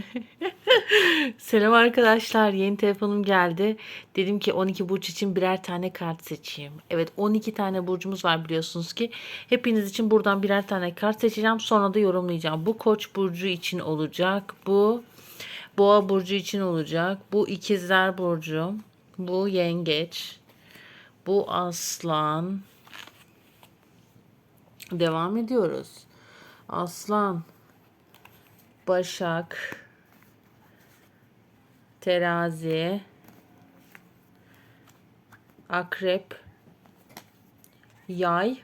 Selam arkadaşlar. Yeni telefonum geldi. Dedim ki 12 burç için birer tane kart seçeyim. Evet 12 tane burcumuz var biliyorsunuz ki. Hepiniz için buradan birer tane kart seçeceğim. Sonra da yorumlayacağım. Bu Koç burcu için olacak. Bu Boğa burcu için olacak. Bu İkizler burcu. Bu Yengeç. Bu Aslan. Devam ediyoruz. Aslan. Başak. Terazi. Akrep. Yay.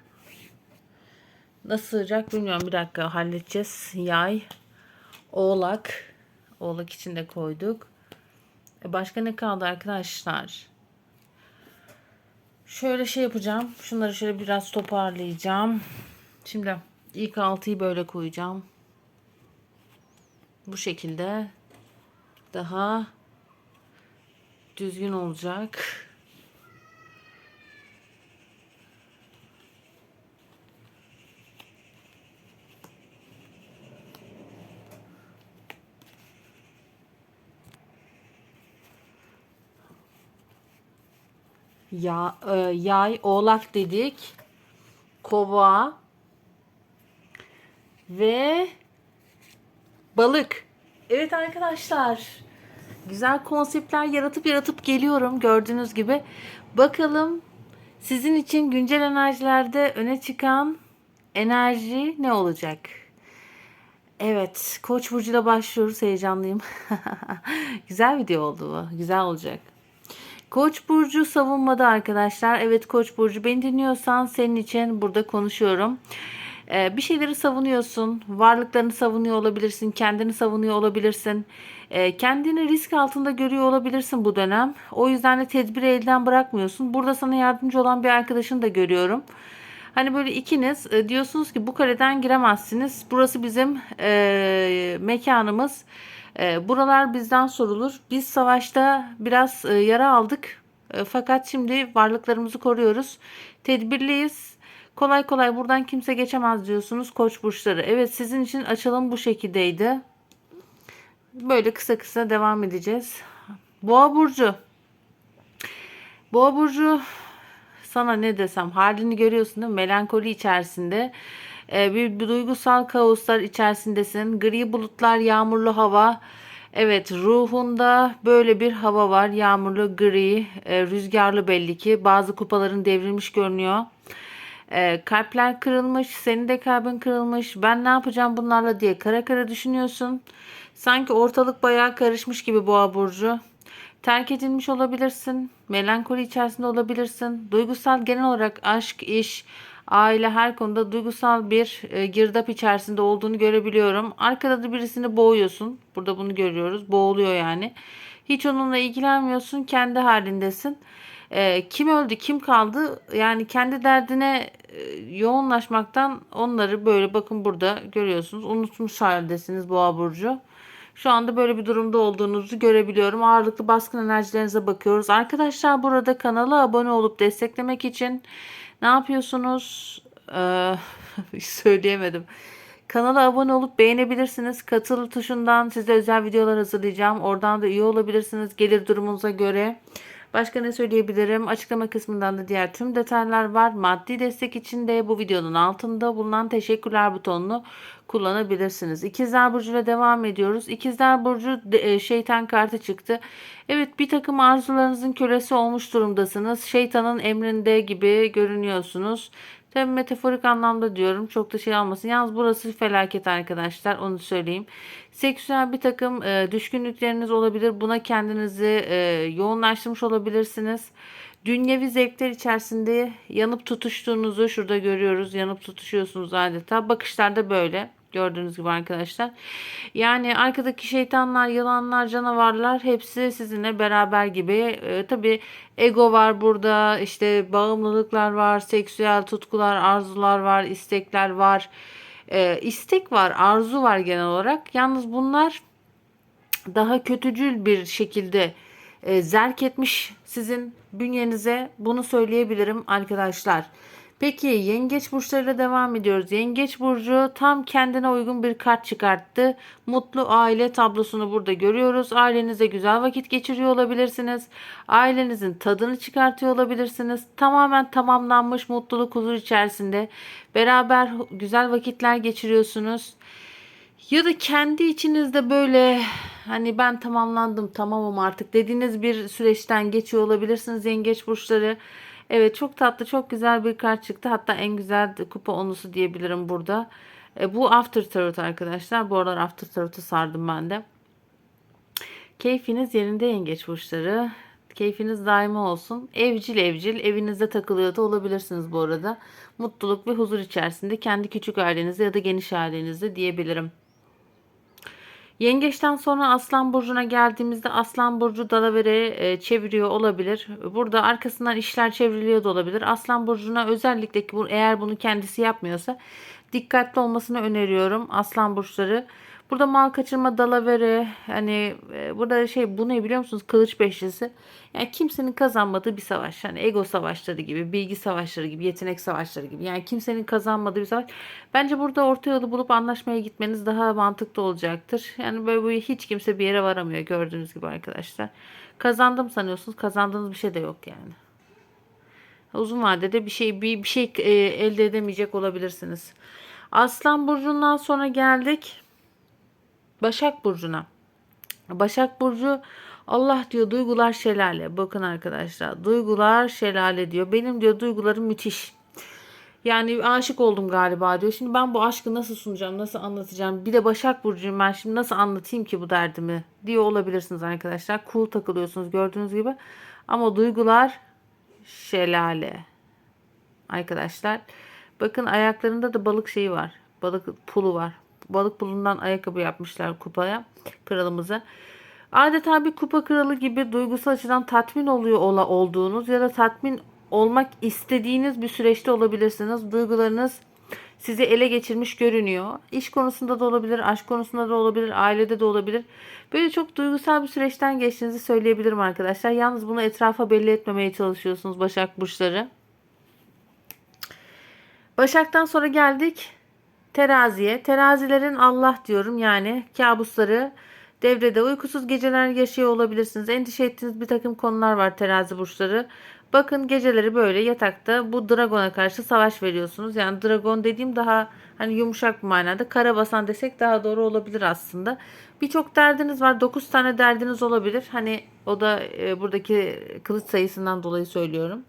Nasıl sığacak bilmiyorum. Bir dakika halledeceğiz. Yay. Oğlak. Oğlak için de koyduk. E başka ne kaldı arkadaşlar? Şöyle şey yapacağım. Şunları şöyle biraz toparlayacağım. Şimdi ilk altıyı böyle koyacağım. Bu şekilde daha düzgün olacak. Ya, e, yay, oğlak dedik. Kova ve balık. Evet arkadaşlar. Güzel konseptler yaratıp yaratıp geliyorum gördüğünüz gibi. Bakalım sizin için güncel enerjilerde öne çıkan enerji ne olacak? Evet, Koç burcuyla başlıyoruz. Heyecanlıyım. Güzel video oldu bu. Güzel olacak. Koç burcu savunmada arkadaşlar. Evet Koç burcu beni dinliyorsan senin için burada konuşuyorum. Ee, bir şeyleri savunuyorsun. Varlıklarını savunuyor olabilirsin. Kendini savunuyor olabilirsin. Ee, kendini risk altında görüyor olabilirsin bu dönem. O yüzden de tedbiri elden bırakmıyorsun. Burada sana yardımcı olan bir arkadaşını da görüyorum. Hani böyle ikiniz e, diyorsunuz ki bu kaleden giremezsiniz. Burası bizim e, mekanımız. E, buralar bizden sorulur. Biz savaşta biraz e, yara aldık. E, fakat şimdi varlıklarımızı koruyoruz. Tedbirliyiz. Kolay kolay buradan kimse geçemez diyorsunuz koç burçları. Evet sizin için açılım bu şekildeydi. Böyle kısa kısa devam edeceğiz. Boğa burcu. Boğa burcu sana ne desem halini görüyorsun değil mi? Melankoli içerisinde. Ee, bir, bir duygusal kaoslar içerisindesin. Gri bulutlar, yağmurlu hava. Evet ruhunda böyle bir hava var. Yağmurlu, gri, e, rüzgarlı belli ki. Bazı kupaların devrilmiş görünüyor. E, kalpler kırılmış, senin de kalbin kırılmış. Ben ne yapacağım bunlarla diye kara kara düşünüyorsun. Sanki ortalık bayağı karışmış gibi boğa burcu. Terk edilmiş olabilirsin. Melankoli içerisinde olabilirsin. Duygusal genel olarak aşk, iş, aile her konuda duygusal bir e, girdap içerisinde olduğunu görebiliyorum. Arkada da birisini boğuyorsun. Burada bunu görüyoruz. Boğuluyor yani. Hiç onunla ilgilenmiyorsun. Kendi halindesin. E, kim öldü, kim kaldı? Yani kendi derdine e, yoğunlaşmaktan onları böyle bakın burada görüyorsunuz. Unutmuş haldesiniz Boğa burcu. Şu anda böyle bir durumda olduğunuzu görebiliyorum. Ağırlıklı baskın enerjilerinize bakıyoruz. Arkadaşlar burada kanala abone olup desteklemek için ne yapıyorsunuz? Ee, söyleyemedim. Kanala abone olup beğenebilirsiniz. Katıl tuşundan size özel videolar hazırlayacağım. Oradan da üye olabilirsiniz gelir durumunuza göre. Başka ne söyleyebilirim? Açıklama kısmından da diğer tüm detaylar var. Maddi destek için de bu videonun altında bulunan teşekkürler butonunu kullanabilirsiniz. İkizler Burcu ile devam ediyoruz. İkizler Burcu e, şeytan kartı çıktı. Evet bir takım arzularınızın kölesi olmuş durumdasınız. Şeytanın emrinde gibi görünüyorsunuz. Tabii metaforik anlamda diyorum. Çok da şey almasın. Yalnız burası felaket arkadaşlar. Onu söyleyeyim. Seksüel bir takım e, düşkünlükleriniz olabilir. Buna kendinizi e, yoğunlaştırmış olabilirsiniz. Dünyevi zevkler içerisinde yanıp tutuştuğunuzu şurada görüyoruz. Yanıp tutuşuyorsunuz adeta. Bakışlar da böyle. Gördüğünüz gibi arkadaşlar. Yani arkadaki şeytanlar, yılanlar, canavarlar hepsi sizinle beraber gibi. Ee, Tabi ego var burada. işte bağımlılıklar var. Seksüel tutkular, arzular var. istekler var. Ee, istek var, arzu var genel olarak. Yalnız bunlar daha kötücül bir şekilde e, zerk etmiş sizin bünyenize. Bunu söyleyebilirim arkadaşlar. Peki yengeç burçlarıyla devam ediyoruz. Yengeç burcu tam kendine uygun bir kart çıkarttı. Mutlu aile tablosunu burada görüyoruz. Ailenizle güzel vakit geçiriyor olabilirsiniz. Ailenizin tadını çıkartıyor olabilirsiniz. Tamamen tamamlanmış mutluluk huzur içerisinde beraber güzel vakitler geçiriyorsunuz. Ya da kendi içinizde böyle hani ben tamamlandım tamamım artık dediğiniz bir süreçten geçiyor olabilirsiniz yengeç burçları. Evet çok tatlı çok güzel bir kart çıktı. Hatta en güzel kupa onusu diyebilirim burada. E, bu After Tarot arkadaşlar. Bu aralar After Tarot'u sardım ben de. Keyfiniz yerinde yengeç burçları. Keyfiniz daima olsun. Evcil evcil evinizde takılıyor da olabilirsiniz bu arada. Mutluluk ve huzur içerisinde kendi küçük ailenizde ya da geniş ailenizde diyebilirim. Yengeçten sonra Aslan Burcu'na geldiğimizde Aslan Burcu Dalaver'e e, çeviriyor olabilir. Burada arkasından işler çevriliyor da olabilir. Aslan Burcu'na özellikle ki eğer bunu kendisi yapmıyorsa dikkatli olmasını öneriyorum Aslan Burçları. Burada mal kaçırma dalavere hani e, burada şey bu ne biliyor musunuz? Kılıç beşlisi. Yani kimsenin kazanmadığı bir savaş. Hani ego savaşları gibi, bilgi savaşları gibi, yetenek savaşları gibi. Yani kimsenin kazanmadığı bir savaş. Bence burada orta yolu bulup anlaşmaya gitmeniz daha mantıklı olacaktır. Yani böyle bu hiç kimse bir yere varamıyor gördüğünüz gibi arkadaşlar. Kazandım sanıyorsunuz. Kazandığınız bir şey de yok yani. Uzun vadede bir şey bir, bir şey e, elde edemeyecek olabilirsiniz. Aslan burcundan sonra geldik. Başak Burcu'na. Başak Burcu Allah diyor duygular şelale. Bakın arkadaşlar duygular şelale diyor. Benim diyor duygularım müthiş. Yani aşık oldum galiba diyor. Şimdi ben bu aşkı nasıl sunacağım, nasıl anlatacağım? Bir de Başak Burcu'yum ben şimdi nasıl anlatayım ki bu derdimi diyor olabilirsiniz arkadaşlar. Cool takılıyorsunuz gördüğünüz gibi. Ama duygular şelale. Arkadaşlar bakın ayaklarında da balık şeyi var. Balık pulu var balık pulundan ayakkabı yapmışlar kupaya kralımıza. Adeta bir kupa kralı gibi duygusal açıdan tatmin oluyor ola olduğunuz ya da tatmin olmak istediğiniz bir süreçte olabilirsiniz. Duygularınız sizi ele geçirmiş görünüyor. İş konusunda da olabilir, aşk konusunda da olabilir, ailede de olabilir. Böyle çok duygusal bir süreçten geçtiğinizi söyleyebilirim arkadaşlar. Yalnız bunu etrafa belli etmemeye çalışıyorsunuz Başak Burçları. Başak'tan sonra geldik Teraziye. Terazilerin Allah diyorum yani kabusları devrede uykusuz geceler yaşıyor olabilirsiniz. Endişe ettiğiniz bir takım konular var terazi burçları. Bakın geceleri böyle yatakta bu dragona karşı savaş veriyorsunuz. Yani dragon dediğim daha hani yumuşak bir manada karabasan desek daha doğru olabilir aslında. Birçok derdiniz var. 9 tane derdiniz olabilir. Hani o da e, buradaki kılıç sayısından dolayı söylüyorum.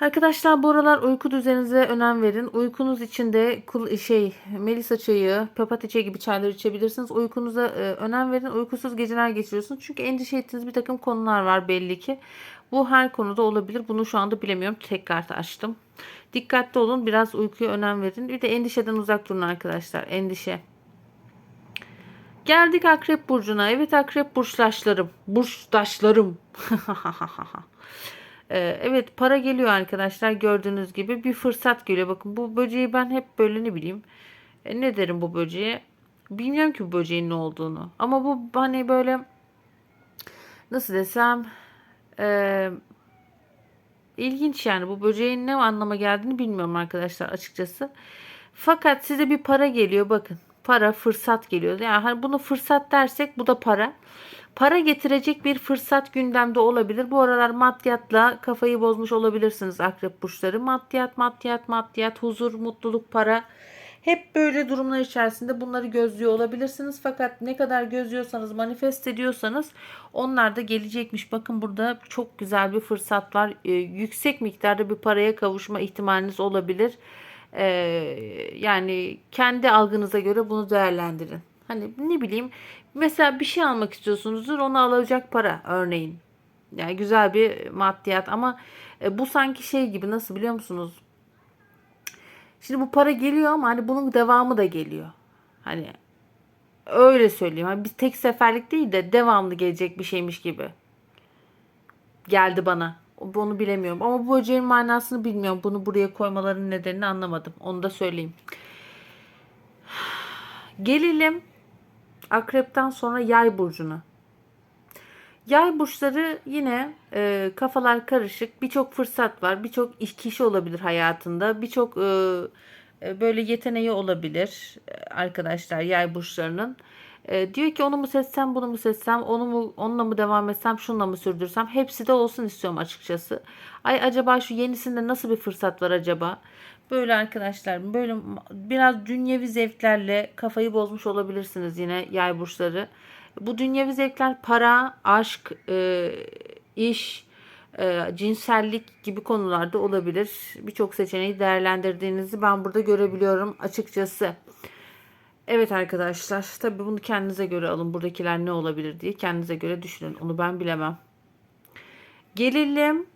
Arkadaşlar bu aralar uyku düzeninize önem verin. Uykunuz için de şey melisa çayı, papatya çayı gibi çaylar içebilirsiniz. Uykunuza e, önem verin. Uykusuz geceler geçiriyorsunuz. Çünkü endişe ettiğiniz bir takım konular var belli ki. Bu her konuda olabilir. Bunu şu anda bilemiyorum. Tekrar açtım. Dikkatli olun. Biraz uykuya önem verin. Bir de endişeden uzak durun arkadaşlar. Endişe. Geldik Akrep Burcu'na. Evet Akrep burçtaşlarım. Burçtaşlarım. Ee, evet para geliyor arkadaşlar gördüğünüz gibi bir fırsat geliyor. Bakın bu böceği ben hep böyle ne bileyim e, ne derim bu böceğe bilmiyorum ki bu böceğin ne olduğunu ama bu hani böyle nasıl desem e, ilginç yani bu böceğin ne anlama geldiğini bilmiyorum arkadaşlar açıkçası. Fakat size bir para geliyor bakın para fırsat geliyor. Yani hani bunu fırsat dersek bu da para para getirecek bir fırsat gündemde olabilir. Bu aralar maddiyatla kafayı bozmuş olabilirsiniz akrep burçları. Maddiyat, maddiyat, maddiyat, huzur, mutluluk, para. Hep böyle durumlar içerisinde bunları gözlüyor olabilirsiniz. Fakat ne kadar gözlüyorsanız, manifest ediyorsanız onlar da gelecekmiş. Bakın burada çok güzel bir fırsat var. Ee, yüksek miktarda bir paraya kavuşma ihtimaliniz olabilir. Ee, yani kendi algınıza göre bunu değerlendirin. Hani ne bileyim mesela bir şey almak istiyorsunuzdur onu alacak para örneğin. Yani güzel bir maddiyat ama e, bu sanki şey gibi nasıl biliyor musunuz? Şimdi bu para geliyor ama hani bunun devamı da geliyor. Hani öyle söyleyeyim. Hani bir tek seferlik değil de devamlı gelecek bir şeymiş gibi. Geldi bana. Bunu bilemiyorum. Ama bu böceğin manasını bilmiyorum. Bunu buraya koymalarının nedenini anlamadım. Onu da söyleyeyim. Gelelim Akrepten sonra yay burcuna. Yay burçları yine e, kafalar karışık. Birçok fırsat var. Birçok iş kişi olabilir hayatında. Birçok e, e, böyle yeteneği olabilir e, arkadaşlar yay burçlarının. E, diyor ki onu mu seçsem, bunu mu seçsem, onu mu onunla mı devam etsem, şununla mı sürdürsem hepsi de olsun istiyorum açıkçası. Ay acaba şu yenisinde nasıl bir fırsat var acaba? Böyle arkadaşlar böyle biraz dünyevi zevklerle kafayı bozmuş olabilirsiniz yine yay burçları. Bu dünyevi zevkler para, aşk, e, iş, e, cinsellik gibi konularda olabilir. Birçok seçeneği değerlendirdiğinizi ben burada görebiliyorum açıkçası. Evet arkadaşlar, tabii bunu kendinize göre alın. Buradakiler ne olabilir diye kendinize göre düşünün. Onu ben bilemem. Gelelim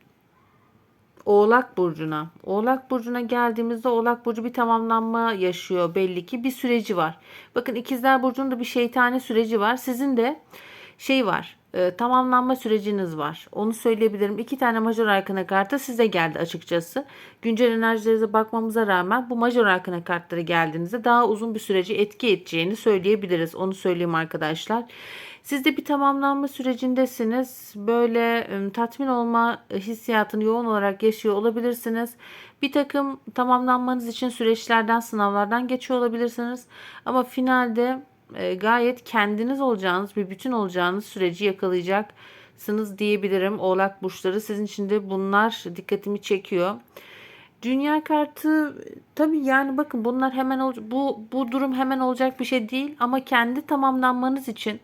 Oğlak Burcu'na. Oğlak Burcu'na geldiğimizde Oğlak Burcu bir tamamlanma yaşıyor belli ki. Bir süreci var. Bakın İkizler Burcu'nun da bir şeytani süreci var. Sizin de şey var. E, tamamlanma süreciniz var. Onu söyleyebilirim. İki tane major arkana kartı size geldi açıkçası. Güncel enerjilerinize bakmamıza rağmen bu major arkana kartları geldiğinizde daha uzun bir süreci etki edeceğini söyleyebiliriz. Onu söyleyeyim arkadaşlar. Siz de bir tamamlanma sürecindesiniz. Böyle tatmin olma hissiyatını yoğun olarak yaşıyor olabilirsiniz. Bir takım tamamlanmanız için süreçlerden, sınavlardan geçiyor olabilirsiniz. Ama finalde e, gayet kendiniz olacağınız, bir bütün olacağınız süreci yakalayacaksınız diyebilirim. Oğlak burçları sizin için de bunlar dikkatimi çekiyor. Dünya kartı tabii yani bakın bunlar hemen bu bu durum hemen olacak bir şey değil ama kendi tamamlanmanız için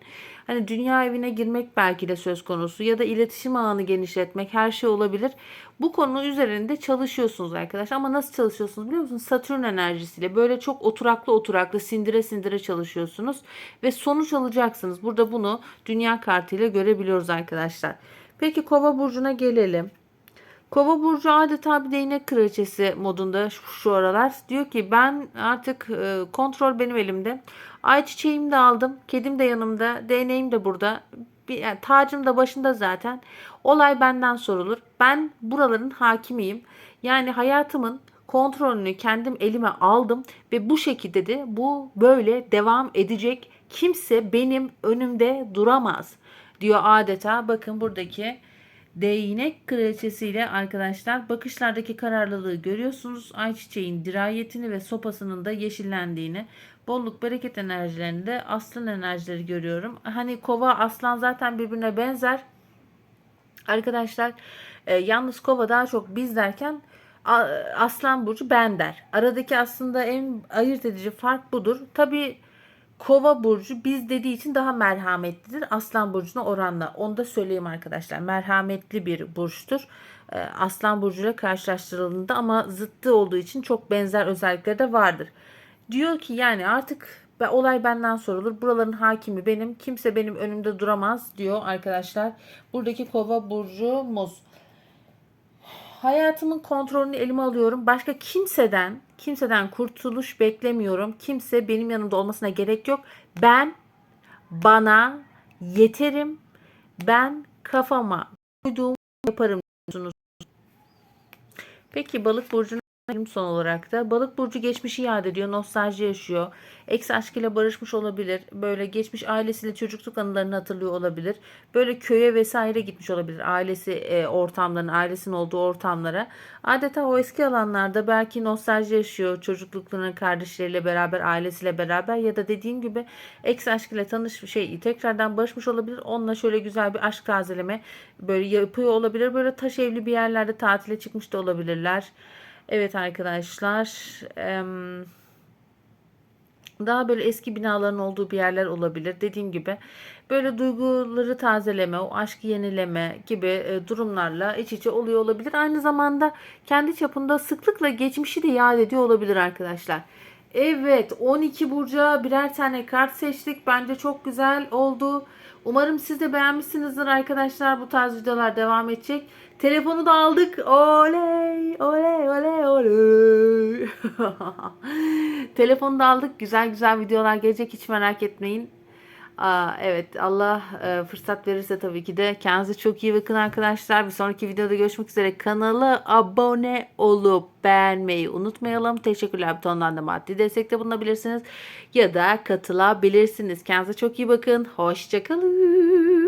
hani dünya evine girmek belki de söz konusu ya da iletişim ağını genişletmek her şey olabilir. Bu konu üzerinde çalışıyorsunuz arkadaşlar ama nasıl çalışıyorsunuz biliyor musunuz? Satürn enerjisiyle böyle çok oturaklı oturaklı sindire sindire çalışıyorsunuz ve sonuç alacaksınız. Burada bunu dünya kartıyla görebiliyoruz arkadaşlar. Peki Kova burcuna gelelim. Kova burcu adeta bir değnek kraliçesi modunda şu, aralar. Diyor ki ben artık e, kontrol benim elimde. Ayçiçeğimi de aldım. Kedim de yanımda. Değneğim de burada. Bir, yani tacım da başında zaten. Olay benden sorulur. Ben buraların hakimiyim. Yani hayatımın kontrolünü kendim elime aldım ve bu şekilde de bu böyle devam edecek. Kimse benim önümde duramaz diyor adeta. Bakın buradaki Değnek kraliçesiyle arkadaşlar bakışlardaki kararlılığı görüyorsunuz. Ayçiçeğin dirayetini ve sopasının da yeşillendiğini, bolluk bereket enerjilerinde aslan enerjileri görüyorum. Hani kova aslan zaten birbirine benzer. Arkadaşlar e, yalnız kova daha çok biz derken aslan burcu ben der. Aradaki aslında en ayırt edici fark budur. Tabii Kova burcu biz dediği için daha merhametlidir. Aslan burcuna oranla. Onu da söyleyeyim arkadaşlar. Merhametli bir burçtur. Ee, Aslan burcuyla karşılaştırıldığında ama zıttı olduğu için çok benzer özellikleri de vardır. Diyor ki yani artık ve olay benden sorulur. Buraların hakimi benim. Kimse benim önümde duramaz diyor arkadaşlar. Buradaki kova burcumuz. Hayatımın kontrolünü elime alıyorum. Başka kimseden, kimseden kurtuluş beklemiyorum. Kimse benim yanımda olmasına gerek yok. Ben bana yeterim. Ben kafama koyduğumu yaparım. Peki balık gelelim son olarak da. Balık burcu geçmişi yad ediyor, nostalji yaşıyor. Ex aşkıyla barışmış olabilir. Böyle geçmiş ailesiyle çocukluk anılarını hatırlıyor olabilir. Böyle köye vesaire gitmiş olabilir. Ailesi e, ortamlarına, ailesinin olduğu ortamlara. Adeta o eski alanlarda belki nostalji yaşıyor. Çocukluklarının kardeşleriyle beraber, ailesiyle beraber ya da dediğim gibi ex aşkıyla tanış şey tekrardan barışmış olabilir. Onunla şöyle güzel bir aşk tazeleme böyle yapıyor olabilir. Böyle taş evli bir yerlerde tatile çıkmış da olabilirler. Evet arkadaşlar. daha böyle eski binaların olduğu bir yerler olabilir. Dediğim gibi böyle duyguları tazeleme, o aşkı yenileme gibi e, durumlarla iç içe oluyor olabilir. Aynı zamanda kendi çapında sıklıkla geçmişi de yad ediyor olabilir arkadaşlar. Evet 12 burca birer tane kart seçtik. Bence çok güzel oldu. Umarım siz de beğenmişsinizdir arkadaşlar. Bu tarz videolar devam edecek. Telefonu da aldık. Oley, oley, oley, oley. Telefonu da aldık. Güzel güzel videolar gelecek. Hiç merak etmeyin. Aa, evet Allah e, fırsat verirse tabii ki de kendinize çok iyi bakın arkadaşlar. Bir sonraki videoda görüşmek üzere. Kanala abone olup beğenmeyi unutmayalım. Teşekkürler butonundan da maddi destekte bulunabilirsiniz. Ya da katılabilirsiniz. Kendinize çok iyi bakın. Hoşçakalın.